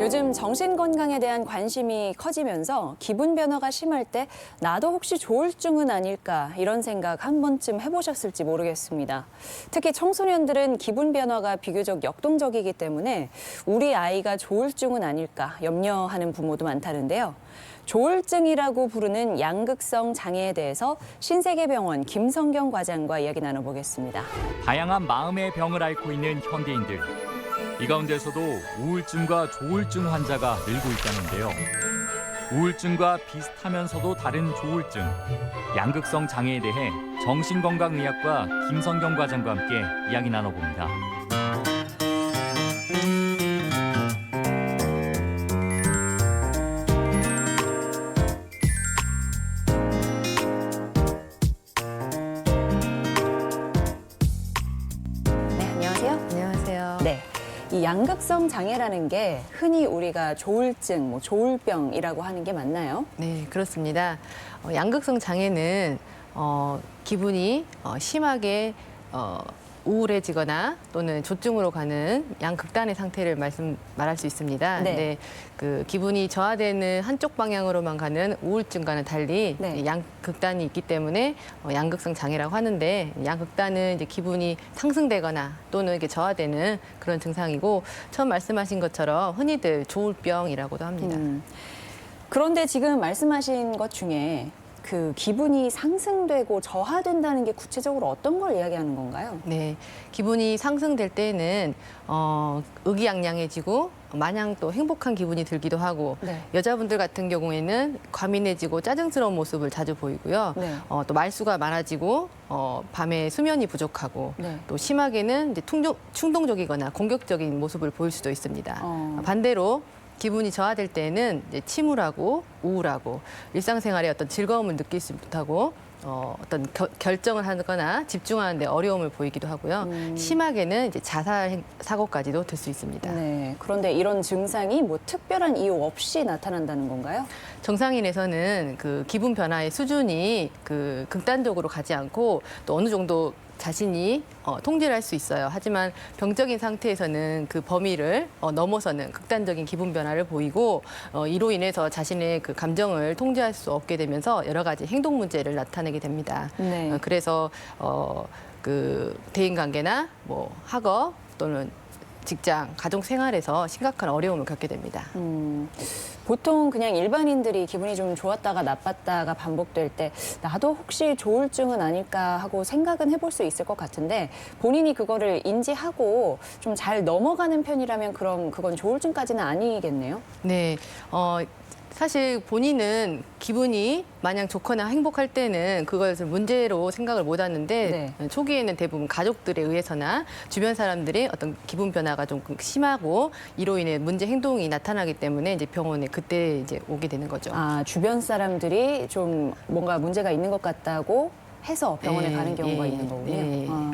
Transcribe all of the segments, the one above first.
요즘 정신 건강에 대한 관심이 커지면서 기분 변화가 심할 때 나도 혹시 조울증은 아닐까 이런 생각 한 번쯤 해보셨을지 모르겠습니다. 특히 청소년들은 기분 변화가 비교적 역동적이기 때문에 우리 아이가 조울증은 아닐까 염려하는 부모도 많다는데요. 조울증이라고 부르는 양극성 장애에 대해서 신세계병원 김성경 과장과 이야기 나눠보겠습니다. 다양한 마음의 병을 앓고 있는 현대인들. 이 가운데서도 우울증과 조울증 환자가 늘고 있다는데요. 우울증과 비슷하면서도 다른 조울증, 양극성 장애에 대해 정신건강의학과 김성경 과장과 함께 이야기 나눠봅니다. 양극성 장애라는 게 흔히 우리가 조울증, 뭐 조울병이라고 하는 게 맞나요? 네, 그렇습니다. 어, 양극성 장애는 어, 기분이 어, 심하게 어, 우울해지거나 또는 조증으로 가는 양극단의 상태를 말씀 말할 수 있습니다. 네. 근데 그 기분이 저하되는 한쪽 방향으로만 가는 우울증과는 달리 네. 이 양극단이 있기 때문에 어, 양극성 장애라고 하는데 양극단은 이제 기분이 상승되거나 또는 이게 저하되는 그런 증상이고 처음 말씀하신 것처럼 흔히들 조울병이라고도 합니다. 음. 그런데 지금 말씀하신 것 중에 그 기분이 상승되고 저하된다는 게 구체적으로 어떤 걸 이야기하는 건가요? 네, 기분이 상승될 때는 어, 의기양양해지고 마냥 또 행복한 기분이 들기도 하고 네. 여자분들 같은 경우에는 과민해지고 짜증스러운 모습을 자주 보이고요. 네. 어, 또 말수가 많아지고 어, 밤에 수면이 부족하고 네. 또 심하게는 이제 충동, 충동적이거나 공격적인 모습을 보일 수도 있습니다. 어. 반대로 기분이 저하될 때는 이제 침울하고 우울하고 일상생활에 어떤 즐거움을 느낄 수 못하고 어, 어떤 겨- 결정을 하거나 집중하는데 어려움을 보이기도 하고요. 음. 심하게는 이제 자살 행- 사고까지도 될수 있습니다. 네. 그런데 이런 증상이 뭐 특별한 이유 없이 나타난다는 건가요? 정상인에서는 그 기분 변화의 수준이 그 극단적으로 가지 않고 또 어느 정도 자신이 어, 통제를 할 수 있어요. 하지만 병적인 상태에서는 그 범위를 어, 넘어서는 극단적인 기분 변화를 보이고 어, 이로 인해서 자신의 그 감정을 통제할 수 없게 되면서 여러 가지 행동 문제를 나타내게 됩니다. 네. 어, 그래서 어, 그 대인 관계나 뭐 학업 또는 직장, 가정 생활에서 심각한 어려움을 겪게 됩니다. 음, 보통 그냥 일반인들이 기분이 좀 좋았다가 나빴다가 반복될 때 나도 혹시 조울증은 아닐까 하고 생각은 해볼 수 있을 것 같은데 본인이 그거를 인지하고 좀 잘 넘어가는 편이라면 그럼 그건 조울증까지는 아니겠네요. 네, 어, 사실 본인은 기분이 마냥 좋거나 행복할 때는 그것을 문제로 생각을 못 하는데 네. 초기에는 대부분 가족들에 의해서나 주변 사람들의 어떤 기분 변화가 좀 심하고 이로 인해 문제 행동이 나타나기 때문에 이제 병원에 그때 이제 오게 되는 거죠. 아, 주변 사람들이 좀 뭔가 문제가 있는 것 같다고 해서 병원에 네, 가는 경우가 예, 있는 거군요. 네. 아,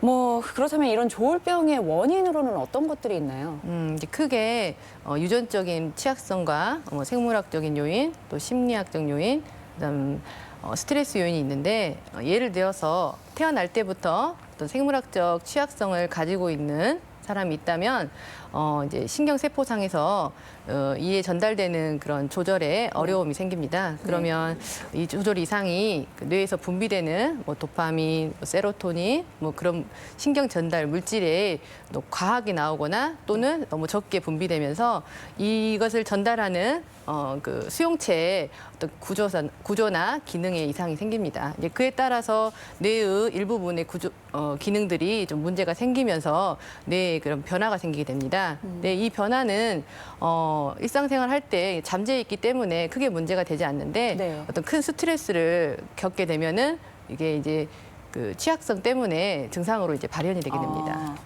뭐 그렇다면 이런 조울병의 원인으로는 어떤 것들이 있나요? 음, 이제 크게 어, 유전적인 취약성과 어, 생물학적인 요인, 또 심리학적 요인, 그다음 어, 스트레스 요인이 있는데 어, 예를 들어서 태어날 때부터 어떤 생물학적 취약성을 가지고 있는 사람이 있다면 어, 이제 신경 세포상에서 어, 이에 전달되는 그런 조절에 어려움이 생깁니다. 그러면 이 조절 이상이 그 뇌에서 분비되는 뭐 도파민, 뭐 세로토닌, 뭐 그런 신경 전달 물질에 또 과하게 나오거나 또는 너무 적게 분비되면서 이것을 전달하는 어, 그 수용체의 어떤 구조선, 구조나 기능에 이상이 생깁니다. 이제 그에 따라서 뇌의 일부분의 구조, 어, 기능들이 좀 문제가 생기면서 뇌에 그런 변화가 생기게 됩니다. 네, 이 변화는 어, 일상생활 할 때 잠재해 있기 때문에 크게 문제가 되지 않는데 네. 어떤 큰 스트레스를 겪게 되면은 이게 이제 그 취약성 때문에 증상으로 이제 발현이 되게 됩니다. 아,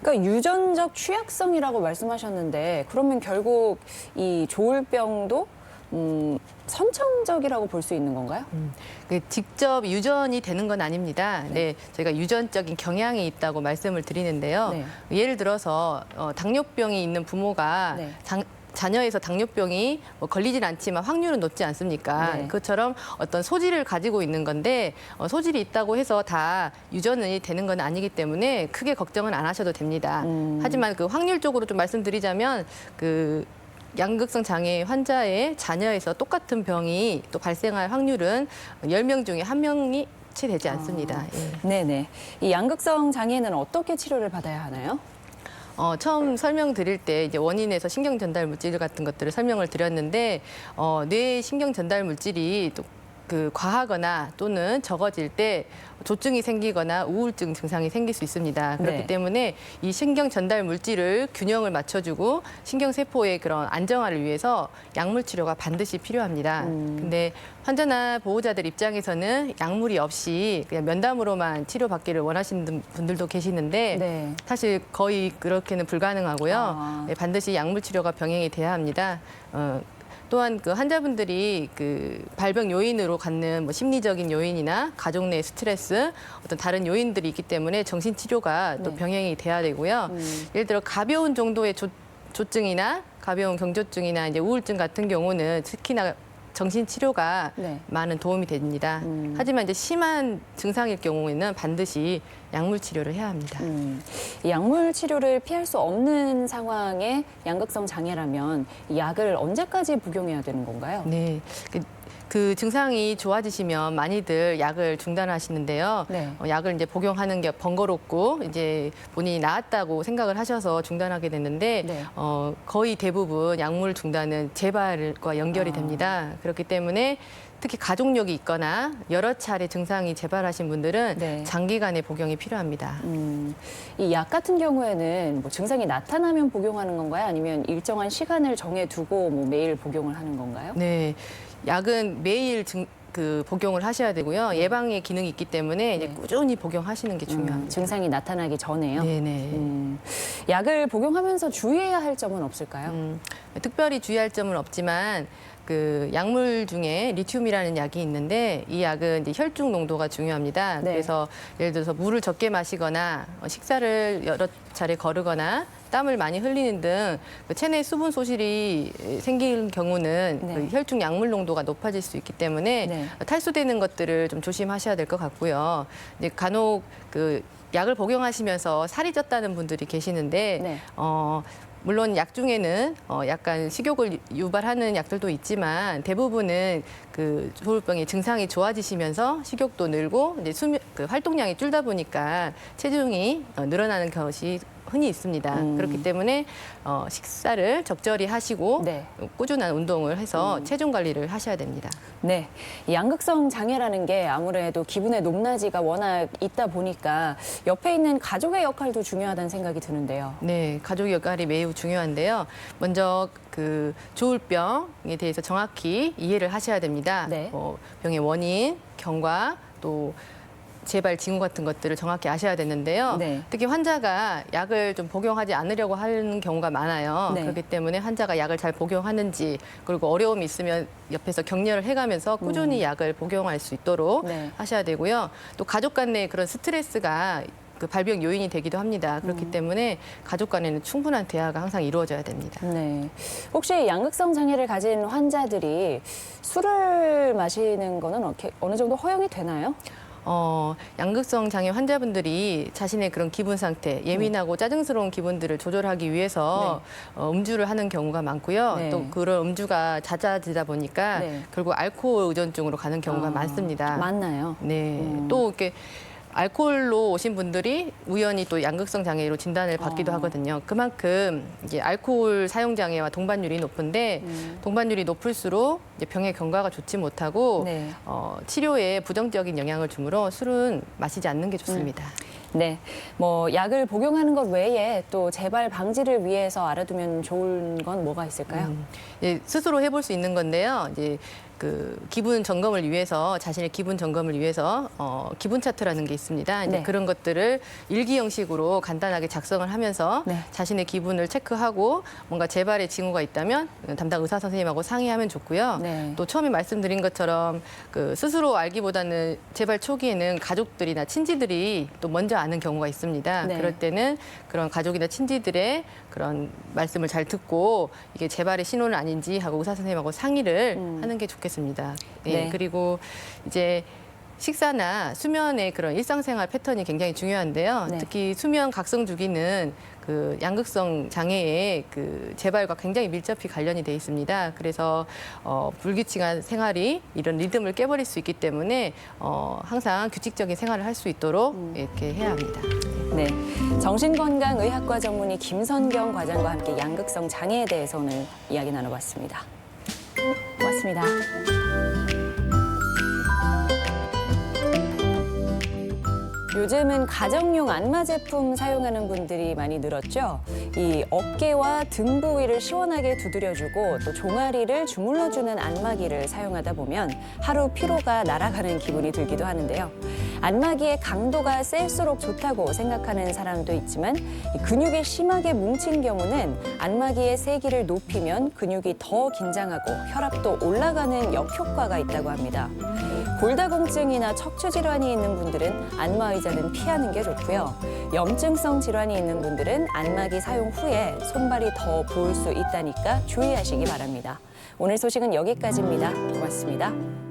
그러니까 유전적 취약성이라고 말씀하셨는데 그러면 결국 이 조울병도 음, 선천적이라고 볼 수 있는 건가요? 그 직접 유전이 되는 건 아닙니다. 네. 저희가 유전적인 경향이 있다고 말씀을 드리는데요. 네. 예를 들어서 어, 당뇨병이 있는 부모가 네. 장- 자녀에서 당뇨병이 뭐 걸리진 않지만 확률은 높지 않습니까? 네. 그것처럼 어떤 소질을 가지고 있는 건데 어, 소질이 있다고 해서 다 유전이 되는 건 아니기 때문에 크게 걱정은 안 하셔도 됩니다. 음. 하지만 그 확률적으로 좀 말씀드리자면 그 양극성 장애 환자의 자녀에서 똑같은 병이 또 발생할 확률은 10명 중에 한명이 치되지 않습니다. 예. 네네. 이 양극성 장애는 어떻게 치료를 받아야 하나요? 어, 처음 설명드릴 때 이제 원인에서 신경 전달 물질 같은 것들을 설명을 드렸는데 어, 뇌 신경 전달 물질이 또 그 과하거나 또는 적어질 때 조증이 생기거나 우울증 증상이 생길 수 있습니다. 그렇기 네. 때문에 이 신경 전달 물질을 균형을 맞춰주고 신경 세포의 그런 안정화를 위해서 약물 치료가 반드시 필요합니다. 음. 근데 환자나 보호자들 입장에서는 약물이 없이 그냥 면담으로만 치료받기를 원하시는 분들도 계시는데 네. 사실 거의 그렇게는 불가능하고요. 아. 네, 반드시 약물 치료가 병행이 돼야 합니다. 어, 또한 그 환자분들이 그 발병 요인으로 갖는 뭐 심리적인 요인이나 가족 내 스트레스 어떤 다른 요인들이 있기 때문에 정신 치료가 또 네. 병행이 돼야 되고요. 음. 예를 들어 가벼운 정도의 조, 조증이나 가벼운 경조증이나 이제 우울증 같은 경우는 특히나 정신 치료가 네. 많은 도움이 됩니다. 음. 하지만 이제 심한 증상일 경우에는 반드시 약물 치료를 해야 합니다. 음, 이 약물 치료를 피할 수 없는 상황의 양극성 장애라면 이 약을 언제까지 복용해야 되는 건가요? 네. 그, 그 증상이 좋아지시면 많이들 약을 중단하시는데요. 네. 어, 약을 이제 복용하는 게 번거롭고 이제 본인이 나았다고 생각을 하셔서 중단하게 됐는데 네. 어, 거의 대부분 약물 중단은 재발과 연결이 아. 됩니다. 그렇기 때문에 특히 가족력이 있거나 여러 차례 증상이 재발하신 분들은 네. 장기간의 복용이 필요합니다. 음, 이 약 같은 경우에는 뭐 증상이 나타나면 복용하는 건가요? 아니면 일정한 시간을 정해두고 뭐 매일 복용을 하는 건가요? 네, 약은 매일 증, 그 복용을 하셔야 되고요. 예방의 기능이 있기 때문에 이제 네. 꾸준히 복용하시는 게 음, 중요합니다. 증상이 나타나기 전에요. 네네. 음, 약을 복용하면서 주의해야 할 점은 없을까요? 음, 특별히 주의할 점은 없지만 그 약물 중에 리튬이라는 약이 있는데 이 약은 이제 혈중 농도가 중요합니다. 네. 그래서 예를 들어서 물을 적게 마시거나 어, 식사를 여러 차례 거르거나 땀을 많이 흘리는 등 그 체내 수분 소실이 생길 경우는 네. 그 혈중 약물 농도가 높아질 수 있기 때문에 네. 탈수되는 것들을 좀 조심하셔야 될 것 같고요. 이제 간혹 그 약을 복용하시면서 살이 쪘다는 분들이 계시는데 네. 어, 물론 약 중에는 어, 약간 식욕을 유발하는 약들도 있지만 대부분은 그 조울병의 증상이 좋아지시면서 식욕도 늘고 이제 수면 그 활동량이 줄다 보니까 체중이 어, 늘어나는 것이 흔히 있습니다. 음. 그렇기 때문에 어, 식사를 적절히 하시고 네. 꾸준한 운동을 해서 음. 체중 관리를 하셔야 됩니다. 네. 이 양극성 장애라는 게 아무래도 기분의 높낮이가 워낙 있다 보니까 옆에 있는 가족의 역할도 중요하다는 생각이 드는데요. 네, 가족 역할이 매우 중요한데요. 먼저 그 조울병에 대해서 정확히 이해를 하셔야 됩니다. 네. 뭐 병의 원인, 경과, 또 재발 징후 같은 것들을 정확히 아셔야 되는데요. 네. 특히 환자가 약을 좀 복용하지 않으려고 하는 경우가 많아요. 네. 그렇기 때문에 환자가 약을 잘 복용하는지 그리고 어려움이 있으면 옆에서 격려를 해가면서 꾸준히 약을 복용할 수 있도록 음. 네. 하셔야 되고요. 또 가족 간의 그런 스트레스가 그 발병 요인이 되기도 합니다. 그렇기 음. 때문에 가족 간에는 충분한 대화가 항상 이루어져야 됩니다. 네. 혹시 양극성 장애를 가진 환자들이 술을 마시는 거는 어느 정도 허용이 되나요? 어, 양극성 장애 환자분들이 자신의 그런 기분 상태, 예민하고 짜증스러운 기분들을 조절하기 위해서 어, 음주를 하는 경우가 많고요. 네. 또 그런 음주가 잦아지다 보니까 네. 결국 알코올 의존증으로 가는 경우가 아, 많습니다. 많나요? 네. 음. 또 이렇게 알코올로 오신 분들이 우연히 또 양극성 장애로 진단을 받기도 어. 하거든요. 그만큼 이제 알코올 사용 장애와 동반율이 높은데 음. 동반율이 높을수록 이제 병의 경과가 좋지 못하고 네. 어, 치료에 부정적인 영향을 주므로 술은 마시지 않는 게 좋습니다. 네. 뭐 약을 복용하는 것 외에 또 재발 방지를 위해서 알아두면 좋은 건 뭐가 있을까요? 음, 예, 스스로 해볼 수 있는 건데요. 이제 그 기분 점검을 위해서 자신의 기분 점검을 위해서 어, 기분 차트라는 게 있습니다. 이제 네. 그런 것들을 일기 형식으로 간단하게 작성을 하면서 네. 자신의 기분을 체크하고 뭔가 재발의 징후가 있다면 담당 의사 선생님하고 상의하면 좋고요. 네. 또 처음에 말씀드린 것처럼 그 스스로 알기보다는 재발 초기에는 가족들이나 친지들이 또 먼저 아는 경우가 있습니다. 네. 그럴 때는 그런 가족이나 친지들의 그런 말씀을 잘 듣고 이게 재발의 신호는 아닌지 하고 의사 선생님하고 상의를 음. 하는 게 좋겠습니다. 예, 네. 그리고 이제 식사나 수면의 그런 일상생활 패턴이 굉장히 중요한데요. 네. 특히 수면 각성 주기는 그그 양극성 장애의 그 재발과 굉장히 밀접히 관련이 돼 있습니다. 그래서 어, 불규칙한 생활이 이런 리듬을 깨버릴 수 있기 때문에 어, 항상 규칙적인 생활을 할 수 있도록 이렇게 해야 합니다. 네, 정신건강의학과 전문의 김선경 과장과 함께 양극성 장애에 대해서 오늘 이야기 나눠봤습니다. 고맙습니다. 요즘은 가정용 안마 제품 사용하는 분들이 많이 늘었죠. 이 어깨와 등 부위를 시원하게 두드려주고 또 종아리를 주물러주는 안마기를 사용하다 보면 하루 피로가 날아가는 기분이 들기도 하는데요. 안마기의 강도가 셀수록 좋다고 생각하는 사람도 있지만 이 근육이 심하게 뭉친 경우는 안마기의 세기를 높이면 근육이 더 긴장하고 혈압도 올라가는 역효과가 있다고 합니다. 골다공증이나 척추 질환이 있는 분들은 안마 의자는 피하는 게 좋고요. 염증성 질환이 있는 분들은 안마기 사용 후에 손발이 더 부을 수 있다니까 주의하시기 바랍니다. 오늘 소식은 여기까지입니다. 고맙습니다.